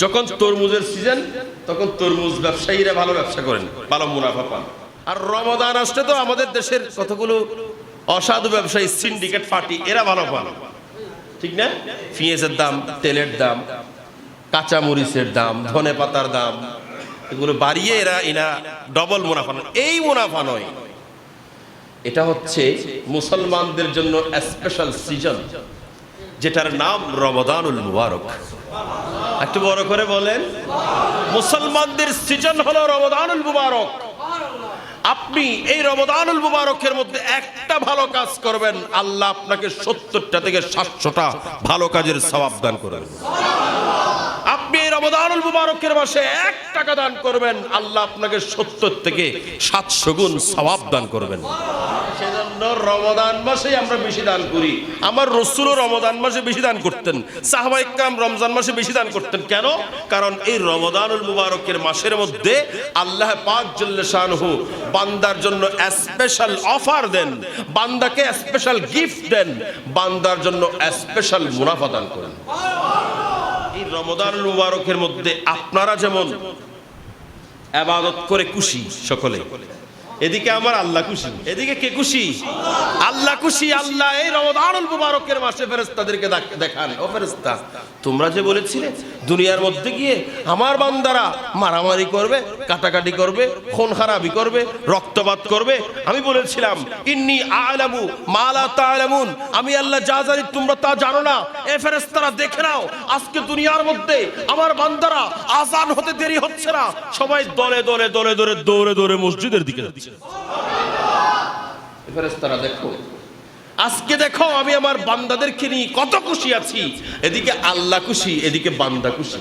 যখন তরমুজের সিজন তখন তরমুজ ব্যবসায়ীরা ভালো ব্যবসা করেন, ভালো মুনাফা পান। আর রমদান আসলে তো আমাদের দেশের কতগুলো অসাধু ব্যবসায়ী সিন্ডিকেট পার্টি এরা ভালো পান। ঠিক না? পেঁয়াজের দাম, তেলের দাম কাঁচা মরিচের দাম, ধনে পাতার দাম, এগুলো বাড়িয়ে এরা এরা ডবল মুনাফা নেয়। এই মুনাফা নয়। এটা হচ্ছে মুসলমানদের জন্য স্পেশাল সিজন যেটার নাম রমদানুল মুবারক। একটু বড় করে বলেন। মুসলমানদের সিজন হলো রমদানুল মুবারক। আপনি এই রমদানুল মুবারকের মধ্যে একটা ভালো কাজ করবেন। আল্লাহ আপনাকে সত্তরটা থেকে সাতশোটা ভালো কাজের সবাব দান করবেন। রমদানুল মুবারকের মাসে এক টাকা দান করবেন, আল্লাহ আপনাকে সত্তর থেকে সাতশো গুণ সবাব দান করবেন। সেজন্য রমদান মাসে আমরা বেশি দান করি। আমার রসুলও রমদান মাসে বেশি দান করতেন সাহবাইকাম রমজান মাসে বেশি দান করতেন। কেন? কারণ এই রমদানুল মুবারকের মাসের মধ্যে আল্লাহ পাক জল্লেশানহু বান্দার জন্য স্পেশাল অফার দেন, বান্দাকে স্পেশাল গিফট দেন, বান্দার জন্য স্পেশাল মুনাফা দান করেন। রমদান মুবারকের মধ্যে আপনারা যেমন আবাদত করে খুশি সকলে। এদিকে আমার আল্লাহ খুশি। এদিকে কে খুশি? আল্লাহ খুশি, আল্লাহ এই রমদানুল মুবারকের মাসে ফেরেশতাদেরকে দেখ- দেখান। ও ফেরেশতা, তোমরা যে বলেছিলে, দুনিয়ার মধ্যে গিয়ে আমার বান্দারা মারামারি করবে, কাটাকাটি করবে, খুন খারাপি করবে, রক্তপাত করবে। আমি বলেছিলাম, ইন্নি আলামু মালা তালামুন। আমি আল্লাহ যা জানি তোমরা তা জানো না। এ ফেরেশতারা, দেখে নাও, আজকে দুনিয়ার মধ্যে আমার বান্দারা আজান হতে দেরি হচ্ছে না। সবাই দলে দলে দলে দলে, দৌড়ে দৌড়ে মসজিদের দিকে যাচ্ছে। এ ফেরেশতারা দেখো, আজকে দেখো আমি আমার বান্দাদেরকে নিয়ে কত খুশি আছি। এদিকে আল্লাহ খুশি, এদিকে বান্দা খুশি।